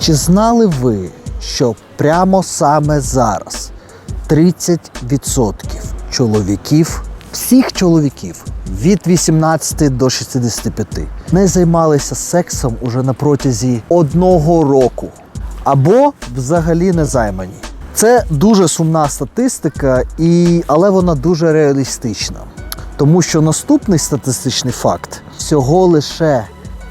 Чи знали ви, що прямо саме зараз 30% чоловіків, всіх чоловіків від 18 до 65 не займалися сексом уже на протязі одного року або взагалі не займані? Це дуже сумна статистика, і, але вона дуже реалістична. Тому що наступний статистичний факт всього лише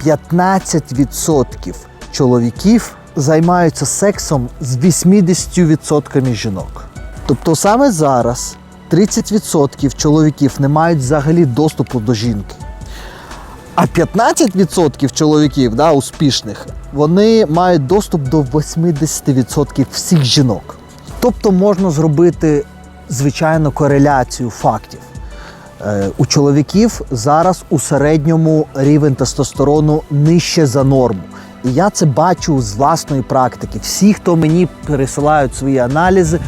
15% чоловіків займаються сексом з 80% жінок. Тобто саме зараз 30% чоловіків не мають взагалі доступу до жінки. А 15% чоловіків да, успішних вони мають доступ до 80% всіх жінок. Тобто можна зробити звичайно кореляцію фактів. Е, У чоловіків зараз у середньому рівень тестостерону нижче за норму. І я це бачу з власної практики. Всі, хто мені пересилають свої аналізи,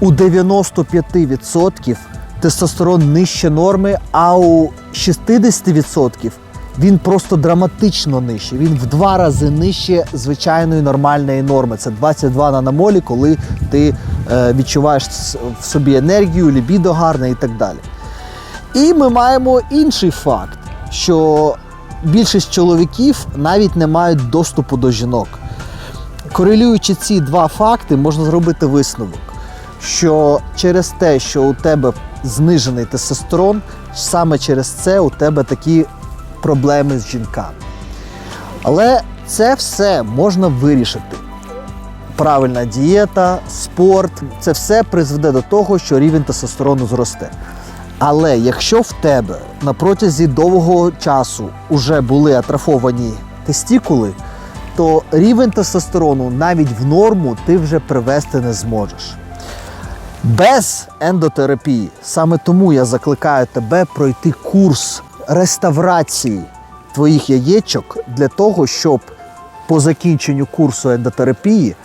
у 95% тестостерон нижче норми, а у 60% він просто драматично нижче. Він в два рази нижче звичайної нормальної норми. Це 22 наномолі, коли ти е, відчуваєш в собі енергію, лібідо гарне і так далі. І ми маємо інший факт, що більшість чоловіків навіть не мають доступу до жінок. Корелюючи ці два факти, можна зробити висновок, що через те, що у тебе знижений тестостерон, саме через це у тебе такі проблеми з жінками. Але це все можна вирішити. Правильна дієта, спорт це все призведе до того, що рівень тестостерону зросте. Але якщо в тебе на протязі довгого часу вже були атрофовані тестікули, то рівень тестостерону навіть в норму ти вже привести не зможеш. Без ендотерапії саме тому я закликаю тебе пройти курс реставрації твоїх яєчок для того, щоб по закінченню курсу ендотерапії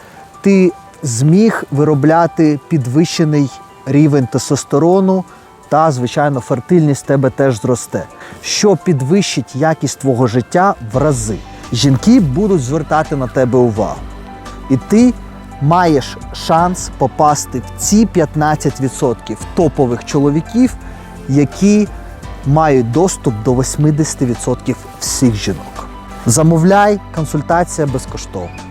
ти зміг виробляти підвищений рівень тестостерону та, звичайно, фертильність тебе теж зросте, що підвищить якість твого життя в рази. Жінки будуть звертати на тебе увагу. І ти маєш шанс попасти в ці 15% топових чоловіків, які мають доступ до 80% всіх жінок. Замовляй, консультація безкоштовна.